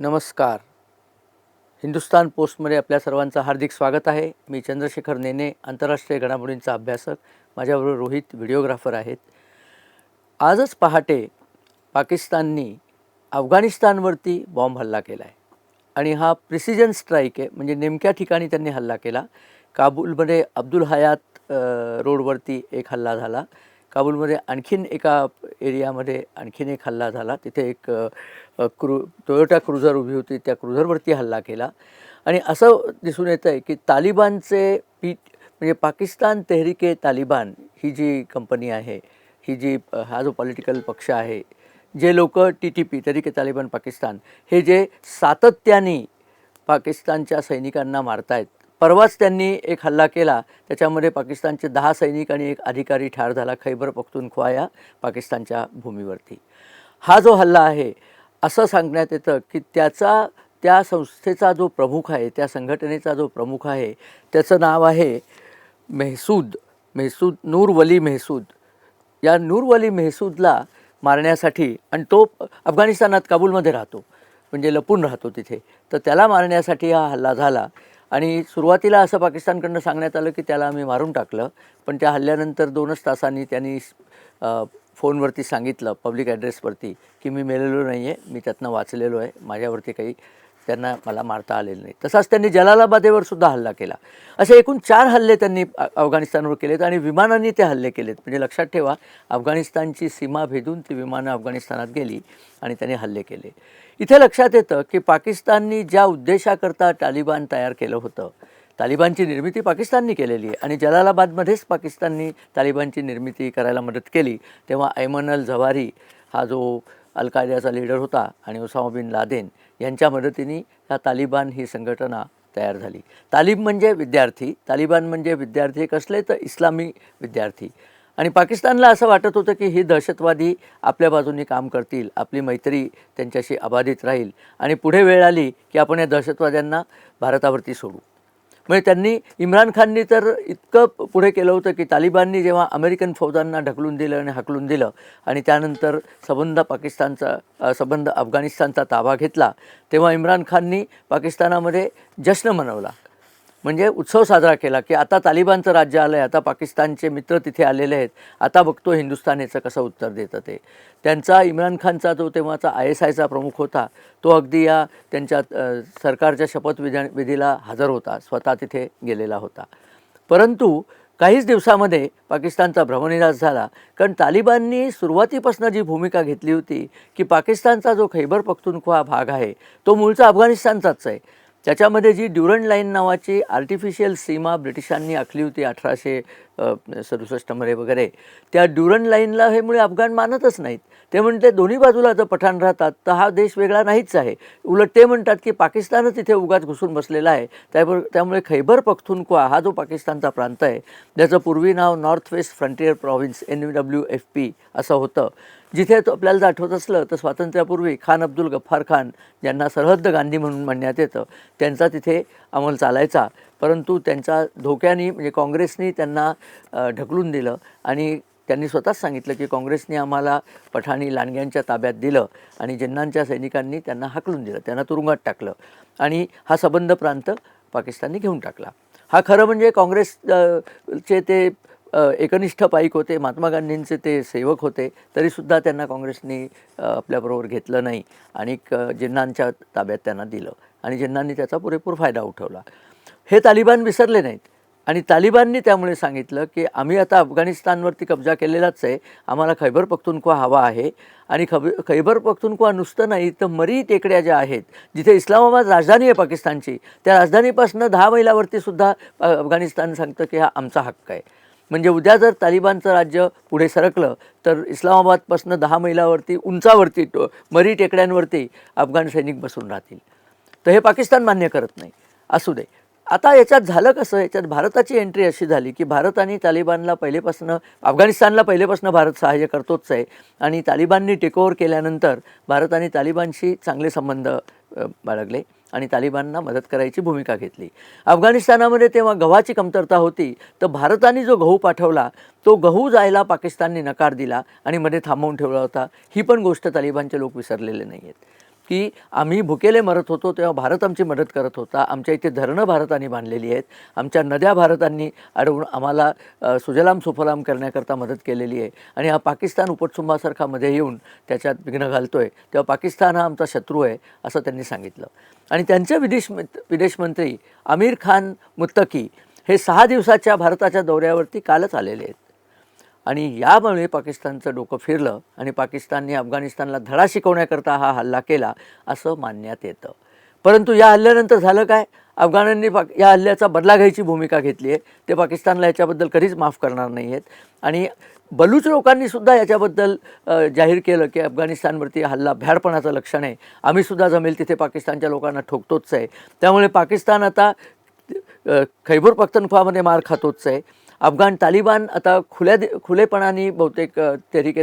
नमस्कार. हिंदुस्तान पोस्टमध्ये आपल्या सर्वांचं हार्दिक स्वागत आहे. मी चंद्रशेखर नेने आंतरराष्ट्रीय घडामोडींचा अभ्यासक. माझ्याबरोबर रोहित व्हिडिओग्राफर आहेत. आजच पहाटे पाकिस्ताननी अफगाणिस्तानवरती बॉम्ब हल्ला केला आहे आणि हा प्रिसिजन स्ट्राईक आहे. म्हणजे नेमक्या ठिकाणी त्यांनी हल्ला केला. काबूलमध्ये अब्दुल हयात रोडवरती एक हल्ला झाला. काबूलमध्ये आणखीन एका एरियामध्ये आणखीन एक हल्ला झाला. तिथे एक क्रू टोयोटा क्रुझर उभी होती. त्या क्रुझरवरती हल्ला केला. आणि असं दिसून येतं आहे की तालिबानचे पी म्हणजे पाकिस्तान तेहरिके तालिबान ही जी कंपनी आहे ही जी हा जो पॉलिटिकल पक्ष आहे जे लोक टी टी पी तरीके तालिबान पाकिस्तान हे जे सातत्याने पाकिस्तानच्या सैनिकांना मारतायत परवाच त्यांनी एक हल्ला केला. त्याच्यामध्ये पाकिस्तानचे दहा सैनिक आणि एक अधिकारी ठार झाला खैबर पख्तूनख्वा या पाकिस्तानच्या भूमीवरती. हा जो हल्ला आहे असं सांगण्यात येतं की त्याचा त्या संस्थेचा जो प्रमुख आहे त्या संघटनेचा जो प्रमुख आहे त्याचं नाव आहे मेहसूद मेहसूद नूर वली मेहसूद. या नूरवली मेहसूदला मारण्यासाठी आणि तो अफगाणिस्तानात काबूलमध्ये राहतो म्हणजे लपून राहतो तिथे. तर त्याला मारण्यासाठी हा हल्ला झाला. आणि सुरुवातीला असं पाकिस्तानकडनं सांगण्यात आलं की त्याला आम्ही मारून टाकलं पण त्या हल्ल्यानंतर दोनच तासांनी त्यांनी फोनवरती सांगितलं पब्लिक ॲड्रेसवरती की मी मेलेलो नाही आहे मी त्यातनं वाचलेलो आहे माझ्यावरती काही त्यांना मला मारता आलेलं नाही. तसाच त्यांनी जलालाबादेवर सुद्धा हल्ला केला. असे एकूण चार हल्ले त्यांनी अफगाणिस्तानवर केलेत आणि विमानांनी ते हल्ले केलेत. म्हणजे लक्षात ठेवा अफगाणिस्तानची सीमा भेदून ती विमानं अफगाणिस्तानात गेली आणि त्यांनी हल्ले केले. इथे लक्षात येतं की पाकिस्ताननी ज्या उद्देशाकरता तालिबान तयार केलं होतं तालिबानची निर्मिती पाकिस्ताननी केलेली आहे. आणि जलालाबादमध्येच पाकिस्ताननी तालिबानची निर्मिती करायला मदत केली तेव्हा ऐमन अल झवारी हा जो अल कायद्याचा लीडर होता आणि ओसामा बिन लादेन यांच्या मदतीने ह्या तालिबान ही संघटना तयार झाली. तालिब म्हणजे विद्यार्थी. तालिबान म्हणजे विद्यार्थी कसले तर इस्लामी विद्यार्थी. आणि पाकिस्तानला असं वाटत होतं की ही दहशतवादी आपल्या बाजूने काम करतील आपली मैत्री त्यांच्याशी अबाधित राहील आणि पुढे वेळ आली की आपण या दहशतवाद्यांना भारतावरती सोडू. म्हणजे त्यांनी इम्रान खाननी तर इतकं पुढे केलं होतं की तालिबाननी जेव्हा अमेरिकन फौजांना ढकलून दिलं आणि हाकलून दिलं आणि त्यानंतर सबंध पाकिस्तानचा सबंध अफगाणिस्तानचा ताबा घेतला तेव्हा इम्रान खाननी पाकिस्तानामध्ये जश्न मनवला. म्हणजे उत्सव साजरा केला की आता तालिबानचं राज्य आलं आहे आता पाकिस्तानचे मित्र तिथे आलेले आहेत. आता बघतो हिंदुस्थान याचं कसं उत्तर देतं ते. त्यांचा इम्रान खानचा जो तेव्हाचा आय एस आयचा प्रमुख होता तो अगदी या त्यांच्या सरकारच्या शपथविधा विधीला हजर होता स्वतः तिथे गेलेला होता. परंतु काहीच दिवसामध्ये पाकिस्तानचा भ्रमनिराश झाला कारण तालिबाननी सुरुवातीपासून जी भूमिका घेतली होती की पाकिस्तानचा जो खैबर पख्तुनख्वा भाग आहे तो मूळचा अफगाणिस्तानचाच आहे. त्याच्यामध्ये जी ड्युरंट लाईन नावाची आर्टिफिशियल सीमा ब्रिटिशांनी आखली होती अठराशे सदुसष्टमध्ये वगैरे त्या ड्युरन लाईनला हे मुळे अफगाण मानतच नाहीत. ते म्हणते दोन्ही बाजूला जर पठाण राहतात तर हा देश वेगळा नाहीच आहे. उलट ते म्हणतात की पाकिस्तानच इथे उगाच घुसून बसलेला आहे. त्यामुळे त्यामुळे खैबर पख्तुनख्वा हा जो पाकिस्तानचा प्रांत आहे ज्याचं पूर्वी नाव north west frontier province N W F P असं होतं. जिथे तो आपल्याला जर आठवत असलं तर स्वातंत्र्यापूर्वी खान अब्दुल गफ्फार खान ज्यांना सरहद्द गांधी म्हणून म्हणण्यात येतं त्यांचा तिथे अंमल चालायचा. परंतु त्यांचा धोक्याने म्हणजे काँग्रेसनी त्यांना ढकलून दिलं आणि त्यांनी स्वतःच सांगितलं की काँग्रेसने आम्हाला पठाणी लांडग्यांच्या ताब्यात दिलं आणि जिन्नांच्या सैनिकांनी त्यांना हाकलून दिलं त्यांना तुरुंगात टाकलं आणि हा सबंध प्रांत पाकिस्तानने घेऊन टाकला. हा खरं म्हणजे काँग्रेस चे ते एकनिष्ठ पाईक होते महात्मा गांधींचे ते सेवक होते तरीसुद्धा त्यांना काँग्रेसने आपल्याबरोबर घेतलं नाही. आणि क- जिन्नांच्या ताब्यात त्यांना दिलं. आणि जिन्नांनी त्याचा पुरेपूर फायदा उठवला. हे तालिबान विसरले नाहीत. आणि तालिबाननी त्यामुळे सांगितलं की आम्ही आता अफगाणिस्तानवरती कब्जा केलेलाच आहे. आम्हाला खैबर पख्तुनख्वा हवा आहे. आणि खब खैबर पख्तुनख्वा नुसतं नाही तर मरी टेकड्या ज्या आहेत जिथे इस्लामाबाद राजधानी आहे पाकिस्तानची त्या राजधानीपासून दहा मैलावरती सुद्धा अफगाणिस्तान सांगतं की हा आमचा हक्क आहे. म्हणजे उद्या जर तालिबानचं राज्य पुढे सरकलं तर इस्लामाबादपासून दहा मैलावरती उंचावरती टो मरी टेकड्यांवरती अफगाण सैनिक बसून राहतील. तर हे पाकिस्तान मान्य करत नाही. असू दे. आता याच्यात झालं कसं? याच्यात भारताची एंट्री अशी झाली की भारत आणि तालिबानला पहिलेपासून अफगाणिस्तानला पहिलेपासून भारत सहाय्य करतोच आहे. आणि तालिबाननी टेकओव्हर केल्यानंतर भारत आणि तालिबानशी चांगले संबंध बाळगले. आणि तालिबानना मदत करायची भूमिका घेतली. अफगाणिस्तानामध्ये तेव्हा गव्हाची कमतरता होती तर भारताने जो गहू पाठवला तो गहू जायला पाकिस्तानने नकार दिला आणि मध्ये थांबवून ठेवला होता. ही पण गोष्ट तालिबानचे लोक विसरलेले नाही आहेत की आम्ही भुकेले मरत होतो तेव्हा भारत आमची मदत करत होता. आमच्या इथे धरणं भारताने बांधलेली आहेत. आमच्या नद्या भारतांनी अडवून आम्हाला सुजलाम सुफलाम करण्याकरता मदत केलेली आहे. आणि हा पाकिस्तान उपटुंबासारखा मध्ये येऊन त्याच्यात विघ्न घालतो आहे तेव्हा पाकिस्तान हा आमचा शत्रू आहे असं त्यांनी सांगितलं. आणि त्यांचे विदेश विदेश मंत्री आमिर खान मुत्तकी हे सहा दिवसाच्या भारताच्या दौऱ्यावरती कालच आलेले आहेत. आणि यामुळे पाकिस्तानचं डोकं फिरलं आणि पाकिस्तानने अफगाणिस्तानला धडा शिकवण्याकरता हा हल्ला केला असं मानण्यात येतं. परंतु या हल्ल्यानंतर झालं काय? अफगाणांनी पाक या हल्ल्याचा बदला घ्यायची भूमिका घेतली आहे. ते पाकिस्तानला याच्याबद्दल कधीच माफ करणार नाही आहेत. आणि बलूच लोकांनी सुद्धा याच्याबद्दल जाहीर केलं की अफगाणिस्तानवरती हल्ला भ्याडपणाचं लक्षण आहे. आम्ही सुद्धा जमेल तिथे पाकिस्तानच्या लोकांना ठोकतोच आहे. त्यामुळे पाकिस्तान आता खैबूर पख्तनख्वामध्ये मार खातोच आहे. अफगाण तालिबान आता खुल्या खुलेपणाने बहुतेक अ,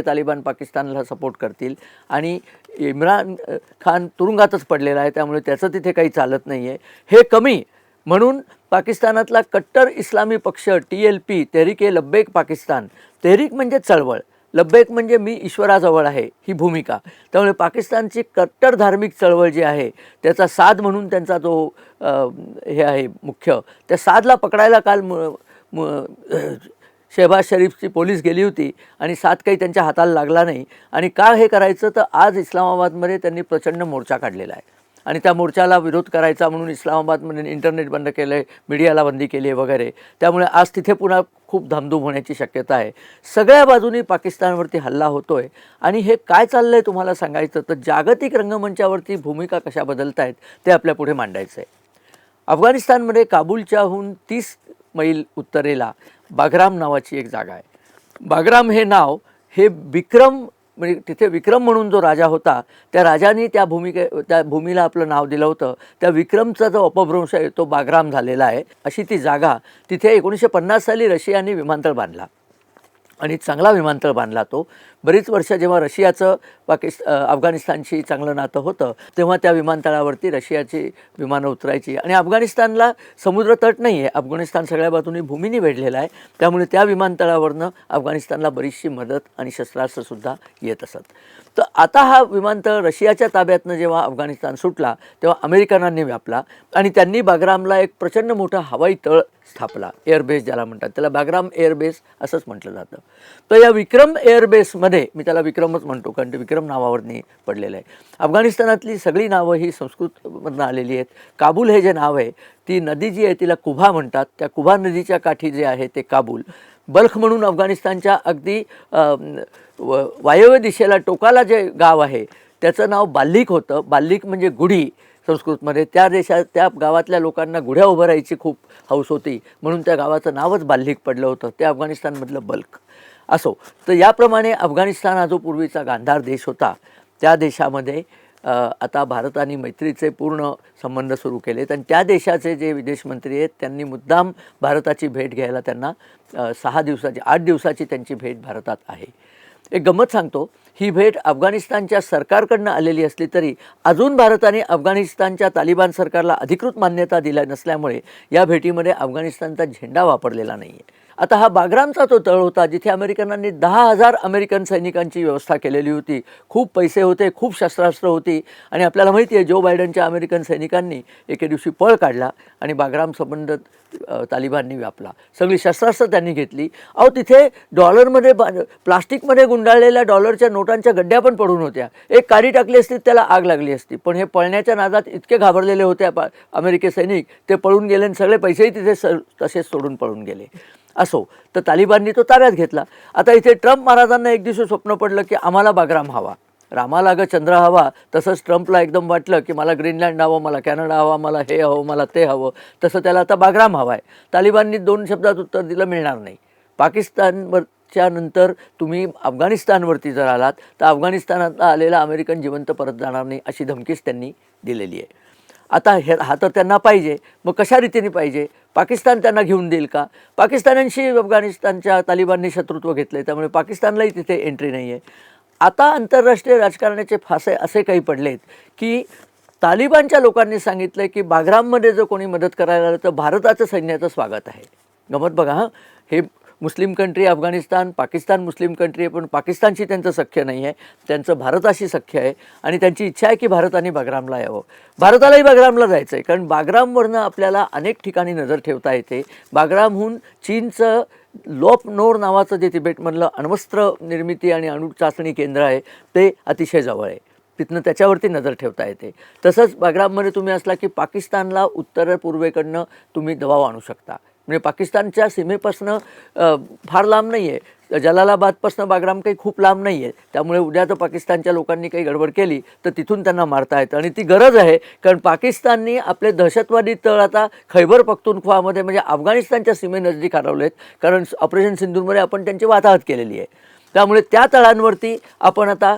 तालिबान पाकिस्तानला सपोर्ट करतील. आणि इम्रान खान तुरुंगातच पडलेला आहे त्यामुळे त्याचं तिथे काही चालत नाही आहे हे कमी म्हणून पाकिस्तानातला कट्टर इस्लामी पक्ष T L P Tehreek Labbaik Pakistan. Tehreek म्हणजे चळवळ. लब्बेक म्हणजे मी ईश्वराजवळ आहे ही भूमिका. त्यामुळे पाकिस्तानची कट्टर धार्मिक चळवळ जी आहे त्याचा साध म्हणून त्यांचा जो हे आहे मुख्य. त्या साधला पकडायला काल मु शहबाज शरीफची पोलीस गेली होती आणि साथ काही त्यांच्या हाताला लागला नाही. आणि का हे करायचं? तर आज इस्लामाबादमध्ये त्यांनी प्रचंड मोर्चा काढलेला आहे. आणि त्या मोर्चाला विरोध करायचा म्हणून इस्लामाबादमध्ये इंटरनेट बंद केलं आहे मीडियाला बंदी केली आहे वगैरे. त्यामुळे आज तिथे पुन्हा खूप धामधूम होण्याची शक्यता आहे. सगळ्या बाजूनी पाकिस्तानवरती हल्ला होतो आहे आणि हे काय चाललं आहे तुम्हाला सांगायचं? तर जागतिक रंगमंचावरती भूमिका कशा बदलत आहेत ते आपल्या पुढे मांडायचं आहे अफगाणिस्तानमध्ये काबूलच्याहून तीस मैल उत्तरेला बागराम नावाची एक जागा आहे. बागराम हे नाव हे विक्रम म्हणजे तिथे विक्रम म्हणून जो राजा होता त्या राजाने त्या भूमिके त्या भूमीला आपलं नाव दिलं होतं. त्या विक्रमचा जो अपभ्रंश आहे तो बागराम झालेला आहे. अशी ती जागा तिथे एकोणीसशे पन्नास साली रशियाने विमानतळ बांधला. आणि चांगला विमानतळ बांधला तो. बरीच वर्ष जेव्हा रशियाचं पाकिस्त अफगाणिस्तानशी चांगलं नातं होतं तेव्हा त्या विमानतळावरती रशियाची विमानं उतरायची. आणि अफगाणिस्तानला समुद्रतट नाही आहे अफगाणिस्तान सगळ्या बाजूनी भूमीने वेढलेला आहे. त्यामुळे त्या विमानतळावरनं अफगाणिस्तानला बरीचशी मदत आणि शस्त्रास्त्रसुद्धा येत असत. तर आता हा विमानतळ रशियाच्या ताब्यातनं जेव्हा अफगाणिस्तान सुटला तेव्हा अमेरिकनांनी व्यापला आणि त्यांनी बागरामला एक प्रचंड मोठा हवाई तळ स्थापला. एअरबेस ज्याला म्हणतात. त्याला बागराम एअरबेस असंच म्हटलं जातं. तर या विक्रम एअरबेसमध्ये मी त्याला विक्रमच म्हणतो कारण ते विक्रम नावावरनी पडलेलं आहे. अफगाणिस्तानातली सगळी नावं ही संस्कृतमधनं आलेली आहेत. काबूल हे जे नाव आहे ती नदी जी आहे तिला कुभा म्हणतात. त्या कुभा नदीच्या काठी जे आहे ते काबूल. बल्ख म्हणून अफगाणिस्तानच्या अगदी वायव्य दिशेला टोकाला जे गाव आहे त्याचं नाव बाल्लिक होतं. बाल्लिक म्हणजे गुढी संस्कृतमध्ये. त्या देशात त्या गावातल्या लोकांना गुढ्या उभं राहायची खूप हौस होती. म्हणून त्या गावाचं नावच बाल्लिक पडलं होतं. ते अफगाणिस्तानमधलं बल्क असो. तर याप्रमाणे अफगाणिस्तान हा जो पूर्वीचा गांधार देश होता त्या देशामध्ये आता भारताने मैत्रीचे पूर्ण संबंध सुरू केलेत आणि त्या देशाचे जे विदेशमंत्री आहेत त्यांनी मुद्दाम भारताची भेट घ्यायला त्यांना सहा दिवसाची आठ दिवसाची त्यांची भेट भारतात आहे. एक गंमत सांगतो ही भेट अफगाणिस्तानच्या सरकारकडनं आलेली असली तरी अजून भारताने अफगाणिस्तानच्या तालिबान सरकारला अधिकृत मान्यता दिल्या नसल्यामुळे या भेटीमध्ये अफगाणिस्तानचा झेंडा वापरलेला नाही आहे आता हा बागरामचा तो तळ होता जिथे अमेरिकनांनी दहा हजार अमेरिकन सैनिकांची व्यवस्था केलेली होती खूप पैसे होते खूप शस्त्रास्त्र होती आणि आपल्याला माहिती आहे जो बायडनच्या अमेरिकन सैनिकांनी एके दिवशी पळ काढला आणि बागराम संबंध तालिबाननी व्यापला. सगळी शस्त्रास्त्र त्यांनी घेतली. अहो तिथे डॉलरमध्ये बा प्लास्टिकमध्ये गुंडाळलेल्या डॉलरच्या नोटांच्या गड्ड्या पण पडून होत्या. एक काडी टाकली असती त्याला आग लागली असती. पण हे पळण्याच्या नादात इतके घाबरलेले होते अमेरिके सैनिक ते पळून गेले आणि सगळे पैसेही तिथे स तसेच सोडून पळून गेले. असो. तर तालिबाननी तो ताब्यात घेतला. आता इथे ट्रम्प महाराजांना एक दिवशी स्वप्न पडलं की आम्हाला बागराम हवा. रामाला ग चंद्र हवा. तसंच ट्रम्पला एकदम वाटलं की मला ग्रीनलँड हवं मला कॅनडा हवा मला हे हवं मला ते हवं. तसं त्याला आता बागराम हवा आहे तालिबाननी दोन शब्दात उत्तर दिलं मिळणार नाही. पाकिस्तानवरच्या नंतर तुम्ही अफगाणिस्तानवरती जर आलात तर अफगाणिस्तानात आलेला अमेरिकन जिवंत परत जाणार नाही अशी धमकीच त्यांनी दिलेली आहे. आता हे हा तर त्यांना पाहिजे. मग कशा रीतीने पाहिजे? पाकिस्तान त्यांना घेऊन देईल का? पाकिस्तानांशी अफगाणिस्तानच्या तालिबाननी शत्रुत्व घेतलं आहे त्यामुळे पाकिस्तानलाही तिथे एंट्री नाही आहे आता आंतरराष्ट्रीय राजकारणाचे फासे असे काही पडलेत की तालिबानच्या लोकांनी सांगितलं की बाग्राममध्ये जर कोणी मदत करायला आलं तर भारताचं सैन्याचं स्वागत आहे. गमत बघा हां. हे मुस्लिम कंट्री अफगाणिस्तान पाकिस्तान मुस्लिम कंट्री आहे पण पाकिस्तानशी त्यांचं सख्य नाही आहे. त्यांचं भारताशी सख्य आहे. आणि त्यांची इच्छा आहे की भारताने बागरामला यावं. भारतालाही बागरामला जायचं आहे कारण बागरामवरनं आपल्याला अनेक ठिकाणी नजर ठेवता येते. बागरामहून चीनचं लोप नोर नावाचं जे तिबेटमधलं अण्वस्त्र निर्मिती आणि अणु चाचणी केंद्र आहे ते अतिशय जवळ आहे. तिथनं त्याच्यावरती नजर ठेवता येते. तसंच बागराममध्ये तुम्ही असला की पाकिस्तानला उत्तर पूर्वेकडनं तुम्ही दबाव आणू शकता. म्हणजे पाकिस्तानच्या सीमेपासनं फार लांब नाही आहे जलालाबादपासनं बागराम काही खूप लांब नाही आहे त्यामुळे उद्या जर पाकिस्तानच्या लोकांनी काही गडबड केली तर तिथून त्यांना मारता येतं. आणि ती गरज आहे कारण पाकिस्ताननी आपले दहशतवादी तळ आता खैबर पख्तूनख्वामध्ये म्हणजे अफगाणिस्तानच्या सीमेनजदीक आहेत कारण ऑपरेशन सिंधूरमध्ये आपण त्यांची वाताहत केलेली आहे. त्यामुळे त्या तळांवरती आपण आता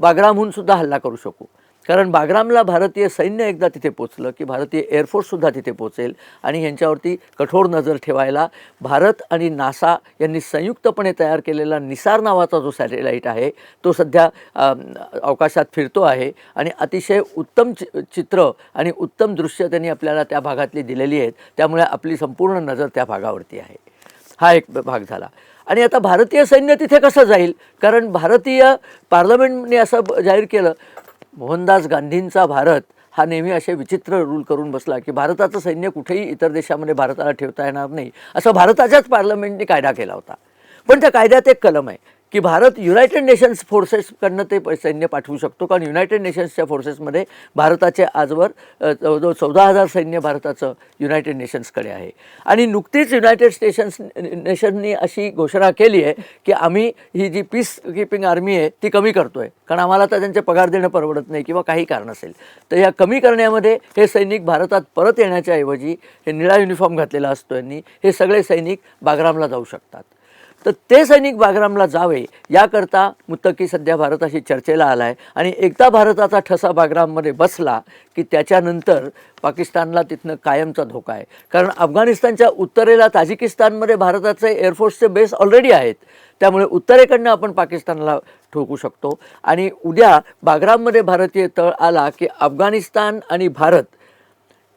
बागरामहून सुद्धा हल्ला करू शकू. कारण बागरामला भारतीय सैन्य एकदा तिथे पोचलं की भारतीय एअरफोर्ससुद्धा तिथे पोचेल आणि यांच्यावरती कठोर नजर ठेवायला भारत आणि नासा यांनी संयुक्तपणे तयार केलेला निसार नावाचा जो सॅटेलाईट आहे तो सध्या अवकाशात फिरतो आहे आणि अतिशय उत्तम चि चित्र आणि उत्तम दृश्य त्यांनी आपल्याला त्या भागातली दिलेली आहेत. त्यामुळे आपली संपूर्ण नजर त्या भागावरती आहे. हा एक भाग झाला. आणि आता भारतीय सैन्य तिथे कसं जाईल? कारण भारतीय पार्लमेंटने असं जाहीर केलं मोहनदास गांधींचा भारत हा नेहमी असे विचित्र रूल करून बसला की भारताचं सैन्य कुठेही इतर देशामध्ये भारताला ठेवता येणार नाही. असं भारताच्याच पार्लमेंटने कायदा केला होता. पण त्या कायद्यात एक कलम आहे. की भारत युनायटेड नेशन्स फोर्सेसकडनं ते प- सैन्य पाठवू शकतो कारण युनायटेड नेशन्सच्या फोर्सेसमध्ये भारताचे आजवर जवळजवळ चौदा हजार सैन्य भारताचं युनायटेड नेशन्सकडे आहे. आणि नुकतीच युनायटेड स्टेशन्स नेशननी अशी घोषणा केली आहे की आम्ही ही जी पीस किपिंग आर्मी आहे ती कमी करतो आहे कारण आम्हाला तर त्यांचे पगार देणं परवडत नाही किंवा काही कारण असेल. तर या कमी करण्यामध्ये हे सैनिक भारतात परत येण्याच्या ऐवजी हे निळा युनिफॉर्म घातलेला असतो यांनी हे सगळे सैनिक बागरामला जाऊ शकतात. तर ते सैनिक बागरामला जावे याकरता मुत्तकी सध्या भारताशी चर्चेला आला आहे आणि एकदा भारताचा ठसा बागराममध्ये बसला की त्याच्यानंतर पाकिस्तानला तिथनं कायमचा धोका आहे. कारण अफगाणिस्तानच्या उत्तरेला ताजिकिस्तानमध्ये भारताचे एअरफोर्सचे बेस ऑलरेडी आहेत. त्यामुळे उत्तरेकडनं आपण पाकिस्तानला ठोकू शकतो. आणि उद्या बागराममध्ये भारतीय तळ आला की अफगाणिस्तान आणि भारत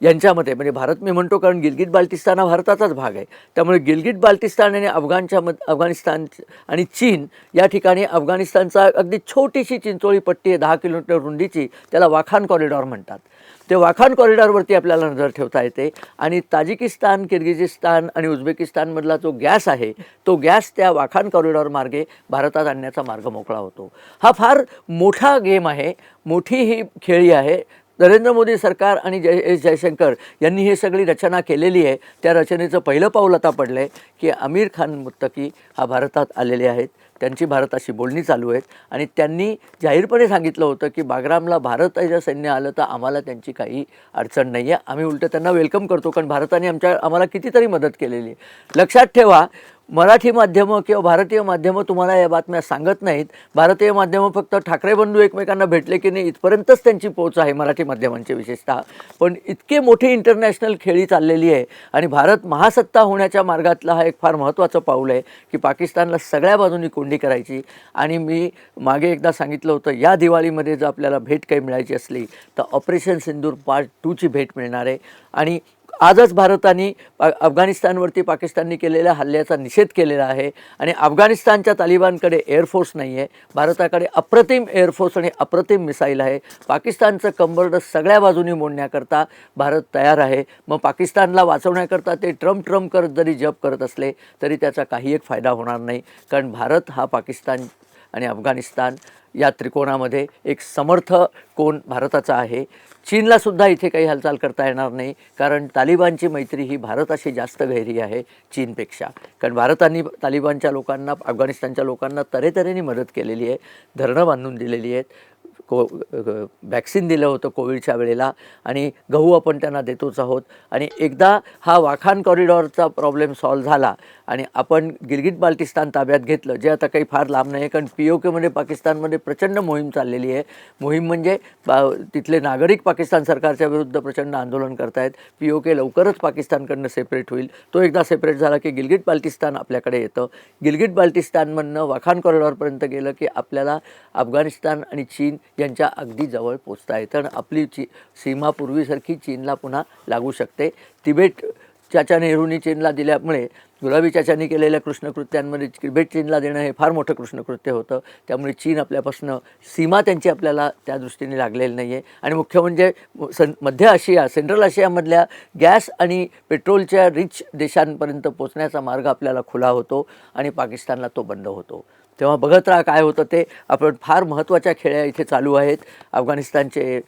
यांच्यामध्ये म्हणजे भारत मी म्हणतो कारण गिलगिट बाल्टिस्तान हा भारताचाच भाग आहे. त्यामुळे गिलगिट बाल्टिस्तान आणि अफगाणच्या मध अफगाणिस्तान आणि चीन या ठिकाणी अफगाणिस्तानचा अगदी छोटीशी चिंचोळी पट्टी आहे दहा किलोमीटर रुंदीची त्याला वाखान कॉरिडॉर म्हणतात. ते वाखान कॉरिडॉरवरती आपल्याला नजर ठेवता येते आणि ताजिकिस्तान किर्गिजिस्तान आणि उझबेकिस्तानमधला जो गॅस आहे तो गॅस त्या वाखान कॉरिडॉर मार्गे भारतात आणण्याचा मार्ग मोकळा होतो. हा फार मोठा गेम आहे मोठी ही खेळी आहे नरेंद्र मोदी सरकार आणि जय एस जयशंकर यांनी हे सगळी रचना केलेली आहे. त्या रचनेचं पहिलं पाऊल आता पडलं आहे की आमिर खान मुत्तकी हा भारतात आलेले आहेत. त्यांची भारताशी बोलणी चालू आहेत. आणि त्यांनी जाहीरपणे सांगितलं होतं की बागरामला भारताचं सैन्य आलं तर आम्हाला त्यांची काही अडचण नाही आहे आम्ही उलटं त्यांना वेलकम करतो कारण भारताने आमच्या आम्हाला कितीतरी मदत केलेली आहे. लक्षात ठेवा मराठी माध्यमं किंवा भारतीय माध्यमं तुम्हाला या बातम्या सांगत नाहीत. भारतीय माध्यमं फक्त ठाकरे बंधू एकमेकांना भेटले की नाही इथपर्यंतच त्यांची पोच आहे मराठी माध्यमांची विशेषतः. पण इतके मोठे इंटरनॅशनल खेळी चाललेली आहे आणि भारत महासत्ता होण्याच्या मार्गातला हा एक फार महत्त्वाचं पाऊल आहे की पाकिस्तानला सगळ्या बाजूनी कोंडी करायची. आणि मी मागे एकदा सांगितलं होतं या दिवाळीमध्ये जर आपल्याला भेट काही मिळायची असली तर ऑपरेशन सिंदूर पार्ट टूची भेट मिळणार आहे. आणि आजच भारताने पा अफगाणिस्तानवरती पाकिस्तानने केलेल्या हल्ल्याचा निषेध केलेला आहे आणि अफगाणिस्तानच्या तालिबानकडे एअरफोर्स नाही आहे. भारताकडे अप्रतिम एअरफोर्स आणि अप्रतिम मिसाईल आहे. पाकिस्तानचं कंबर्ड सगळ्या बाजूनी मोडण्याकरता भारत तयार आहे. मग पाकिस्तानला वाचवण्याकरता ते ट्रम्प ट्रम्प करत जरी जप करत असले तरी त्याचा काही एक फायदा होणार नाही. कारण भारत हा पाकिस्तान आणि अफगाणिस्तान या त्रिकोणामध्ये एक समर्थ कोण भारताचा आहे. चीनला सुद्धा इथे काही हालचाल करता येणार नाही कारण तालिबानची मैत्री ही भारताशी जास्त गहिरी आहे चीनपेक्षा. कारण भारताने तालिबानच्या लोकांना अफगाणिस्तानच्या लोकांना तऱ्हेतऱ्हेने मदत केलेली आहे धरणं बांधून दिलेली आहेत. को वॅक्सिन दिलं होतं कोविडच्या वेळेला आणि गहू आपण त्यांना देतोच आहोत. आणि एकदा हा वाखान कॉरिडॉरचा प्रॉब्लेम सॉल्व्ह झाला आणि आपण गिलगिट बाल्टिस्तान ताब्यात घेतलं जे आता काही फार लांब नाही आहे कारण पी ओ केमध्ये पाकिस्तानमध्ये प्रचंड मोहीम चाललेली आहे. मोहीम म्हणजे बा तिथले नागरिक पाकिस्तान सरकारच्या विरुद्ध प्रचंड आंदोलन करतायत. पी ओ के लवकरच पाकिस्तानकडनं सेपरेट होईल. तो एकदा सेपरेट झाला की गिलगिट बाल्टिस्तान आपल्याकडे येतं. गिलगिट बाल्टिस्तानमधनं वाखान कॉरिडॉरपर्यंत गेलं की आपल्याला अफगाणिस्तान आणि चीन यांच्या अगदी जवळ पोचता येतं आणि आपली ची सीमा पूर्वीसारखी चीनला पुन्हा लागू शकते. तिबेट चाचा नेहरूंनी चीनला दिल्यामुळे गुलाबी चाचांनी केलेल्या कृष्णकृत्यांमध्ये तिबेट चीनला देणं हे फार मोठं कृष्णकृत्य होतं. त्यामुळे चीन आपल्यापासून सीमा त्यांची आपल्याला त्या दृष्टीने लागलेली नाही आहे आणि मुख्य म्हणजे सन मध्य आशिया सेंट्रल आशियामधल्या गॅस आणि पेट्रोलच्या रिच देशांपर्यंत पोचण्याचा मार्ग आपल्याला खुला होतो आणि पाकिस्तानला तो बंद होतो. तेव्हा बघत राहा काय होतं ते. आपण फार महत्त्वाच्या खेळ्या इथे चालू आहेत. अफगाणिस्तानचे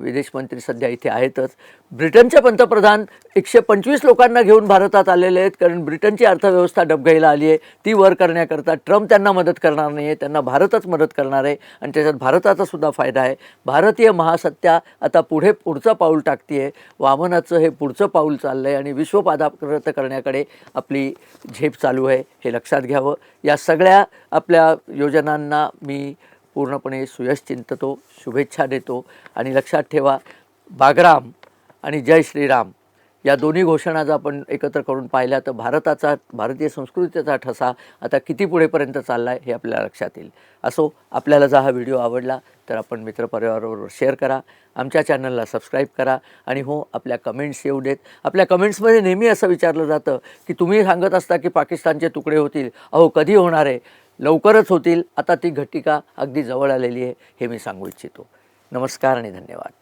विदेश मंत्री सध्या इथे आहेतच. ब्रिटनचे पंतप्रधान एकशे पंचवीस लोकांना घेऊन भारतात आलेले आहेत कारण ब्रिटनची अर्थव्यवस्था डबघाईला आली आहे. ती वर करण्याकरता ट्रम्प त्यांना मदत करणार नाही आहे त्यांना भारतच मदत करणार आहे आणि त्याच्यात भारताचा सुद्धा फायदा आहे. भारतीय महासत्ता आता पुढे पुढचं पाऊल टाकते आहे वामनाचं हे पुढचं पाऊल चाललं आहे आणि विश्वपादाकृत करण्याकडे आपली झेप चालू आहे हे लक्षात घ्यावं. या सगळ्या आपल्या योजनांना मी पूर्णपणे सुयश चिंततो शुभेच्छा देतो. आणि लक्षात ठेवा बागराम आणि जय श्रीराम या दोन्ही घोषणा जर आपण एकत्र करून पाहिल्या तर भारताचा भारतीय संस्कृतीचा ठसा आता किती पुढेपर्यंत चालला आहे हे आपल्याला लक्षात येईल. असो आपल्याला जर हा व्हिडिओ आवडला तर आपण मित्रपरिवाराबरोबर शेअर करा आमच्या चॅनलला सबस्क्राईब करा आणि हो आपल्या कमेंट्स येऊ देत. आपल्या कमेंट्समध्ये नेहमी असं विचारलं जातं की तुम्ही सांगत असता की पाकिस्तानचे तुकडे होतील. अहो कधी होणार आहे? लवकरच होतील. आता ती घटिका अगदी जवळ आलेली आहे हे मी सांगू इच्छितो. नमस्कार आणि धन्यवाद.